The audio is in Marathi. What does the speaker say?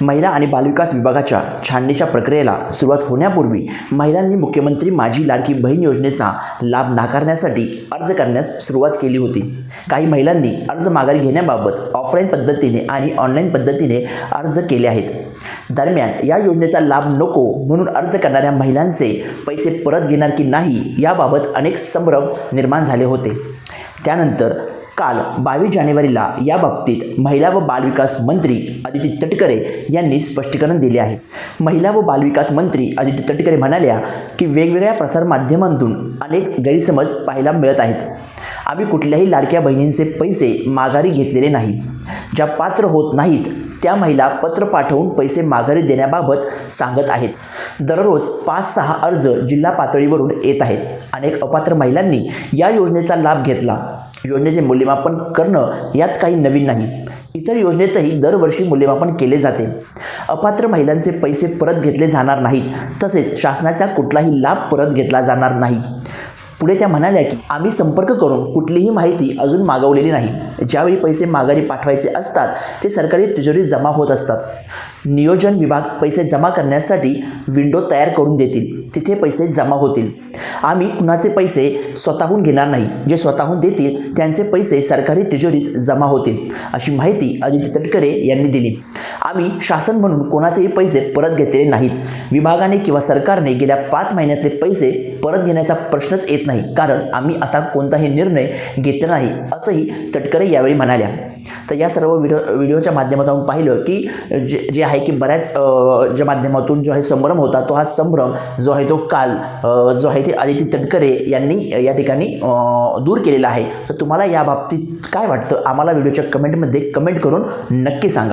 महिला आणि बालविकास विभागाच्या छाननीच्या प्रक्रियेला सुरुवात होण्यापूर्वी महिलांनी मुख्यमंत्री माझी लाडकी बहीण योजनेचा लाभ नाकारण्यासाठी अर्ज करण्यास सुरुवात केली होती. काही महिलांनी अर्ज माघारी घेण्याबाबत ऑफलाईन पद्धतीने आणि ऑनलाईन पद्धतीने अर्ज केले आहेत. दरम्यान या योजनेचा लाभ नको म्हणून अर्ज करणाऱ्या महिलांचे पैसे परत घेणार की नाही याबाबत अनेक संभ्रम निर्माण झाले होते. त्यानंतर काल बावीस जानेवारीला या बाबतीत महिला व बालविकास मंत्री आदिती तटकरे यांनी स्पष्टीकरण दिले आहे. महिला व बालविकास मंत्री आदिती तटकरे म्हणाल्या की वेगवेगळ्या प्रसारमाध्यमांतून अनेक गैरसमज पाहायला मिळत आहेत. आम्ही कुठल्याही लाडक्या बहिणींचे पैसे माघारी घेतलेले नाही. ज्या पात्र होत नाहीत त्या महिला पत्र पाठवून पैसे माघारी देण्याबाबत सांगत आहेत. दररोज पाच सहा अर्ज जिल्हा पातळीवरून येत आहेत. अनेक अपात्र महिलांनी या योजनेचा लाभ घेतला. योजनेचे मूल्यमापन करणं यात काही नवीन नाही. इतर योजनेतही दरवर्षी मूल्यमापन केले जाते. अपात्र महिलांचे पैसे परत घेतले जाणार नाहीत. तसेच शासनाचा कुठलाही लाभ परत घेतला जाणार नाही. पुढे त्या म्हणाल्या की आम्ही संपर्क करून कुठलीही माहिती अजून मागवलेली नाही. ज्यावेळी पैसे माघारी पाठवायचे असतात ते सरकारी तिजोरीत जमा होत असतात. नियोजन विभाग पैसे जमा करण्यासाठी विंडो तयार करून देतील. तिथे पैसे जमा होतील. आम्ही कुणाचे पैसे स्वतःहून घेणार नाही. जे स्वतःहून देतील त्यांचे पैसे सरकारी तिजोरीत जमा होतील अशी माहिती अदिती तटकरे यांनी दिली. आम्ही शासन म्हणून कोणाचेही पैसे परत घेतलेले नाहीत. विभागाने किंवा सरकारने गेल्या पाच महिन्यातले पैसे परत घेण्याचा प्रश्नच येत नाही. कारण आम्ही असा कोणताही निर्णय घेतला नाही असंही तटकरे यावेळी म्हणाल्या. तर या सर्व व्हिडिओ व्हिडिओच्या माध्यमातून पाहिलं की जे जे आहे की बऱ्याच ज्या माध्यमातून जो आहे संभ्रम होता तो हा संभ्रम जो आहे तो काल जो आहे ते आदिती तटकरे यांनी या ठिकाणी दूर केलेला आहे. तर तुम्हाला या बाबतीत काय वाटतं? आम्हाला व्हिडिओच्या कमेंटमध्ये कमेंट करून नक्की सांगा.